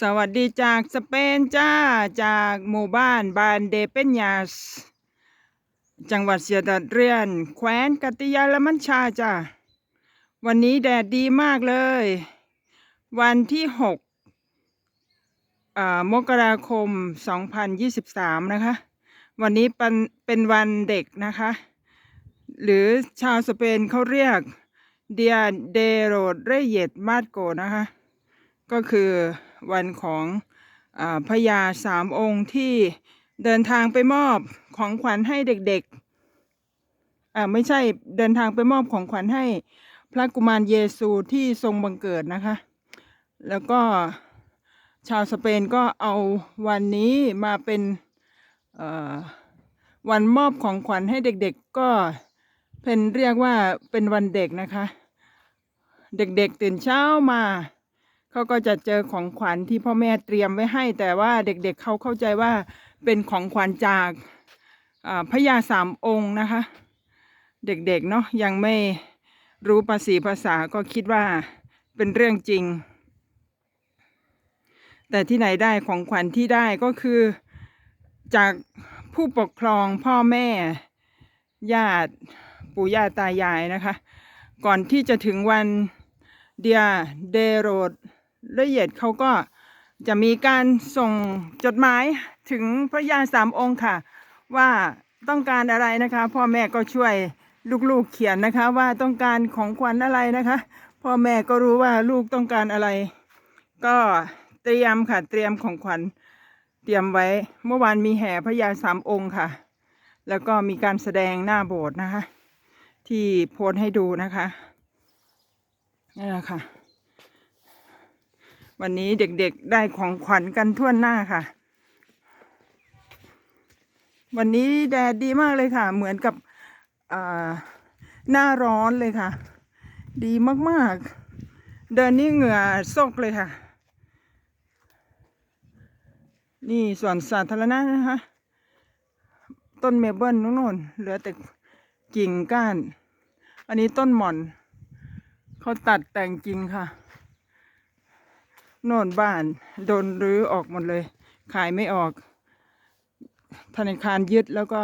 สวัสดีจากสเปนจ้า จากหมู่บ้านบานเดเปญญาส จังหวัดเซียดเรียน แคว้นกัติยาละมันชาจ้า วันนี้แดดดีมากเลย วันที่หกมกราคม 2023 นะคะ วันนี้เป็นเป็นวันเด็กนะคะ หรือชาวสเปนเขาเรียกเดียเดโรดเรเยตมาโกนะคะ ก็คือวันของอพญาสามองค์ที่เดินทางไปมอบของขวัญให้เด็กๆอ่าไม่ใช่เดินทางไปมอบของขวัญให้พระกุมารเยซูที่ทรงบังเกิดนะคะ แล้วก็ชาวสเปนก็เอาวันนี้มาเป็นวันมอบของขวัญให้เด็กๆ ก็เป็นเรียกว่าเป็นวันเด็กนะคะ เด็กๆตื่นเช้ามา เขาก็จะเจอของขวัญที่พ่อแม่เตรียมไว้ให้ แต่ว่าเด็กๆเเขาเข้าใจว่าเป็นของขวัญจากอ่าพญาสามองค์นะคะ เด็กๆเนาะยังไม่รู้ภาษีภาษาก็คิดว่าเป็นเรื่องจริง แต่ที่ไหนได้ของขวัญที่ได้ก็คือจากผู้ปกครองพ่อแม่ ญาติปู่ย่าตายายนะคะ ก่อนที่จะถึงวันเดียเดโรด ละเอียดเขาก็จะมีการส่งจดหมายถึงพระยาสามองค์ค่ะ ว่าต้องการอะไรนะคะ พ่อแม่ก็ช่วยลูกๆเขียนนะคะ ว่าต้องการของขวัญอะไรนะคะ พ่อแม่ก็รู้ว่าลูกต้องการอะไร ก็เตรียมค่ะเตรียมของขวัญเตรียมไว้เมื่อวานมีแห่พระยาสามองค์ค่ะ แล้วก็มีการแสดงหน้าโบสถ์นะคะ ที่โพสให้ดูนะคะนี่แหละค่ะ วันนี้เด็กๆได้ของขวัญกันทั่วหน้าค่ะ วันนี้แดดดีมากเลยค่ะ เหมือนกับหน้าร้อนเลยค่ะ ดีมากๆ เดินนี่เหงื่อซกเลยค่ะ นี่ส่วนสาธารณะนะคะต้นเมเปิลนู่นๆเหลือแต่กิ่งก้าน อันนี้ต้นหม่อน เขาตัดแต่งจริงค่ะ โน่นบ้านโดนรื้อออกหมดเลย ขายไม่ออก ธนาคารยึดแล้วก็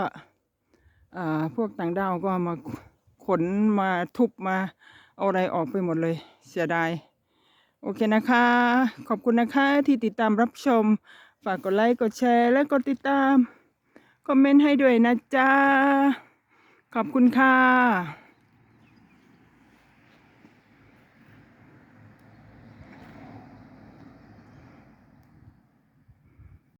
อ่าพวกต่างด้าวก็มาขนมาทุบมาเอาอะไรออกไปหมดเลย เสียดาย โอเคนะคะ ขอบคุณนะคะที่ติดตามรับชม ฝากกดไลค์ กดแชร์ และกดติดตาม คอมเมนต์ให้ด้วยนะจ๊ะ ขอบคุณค่ะ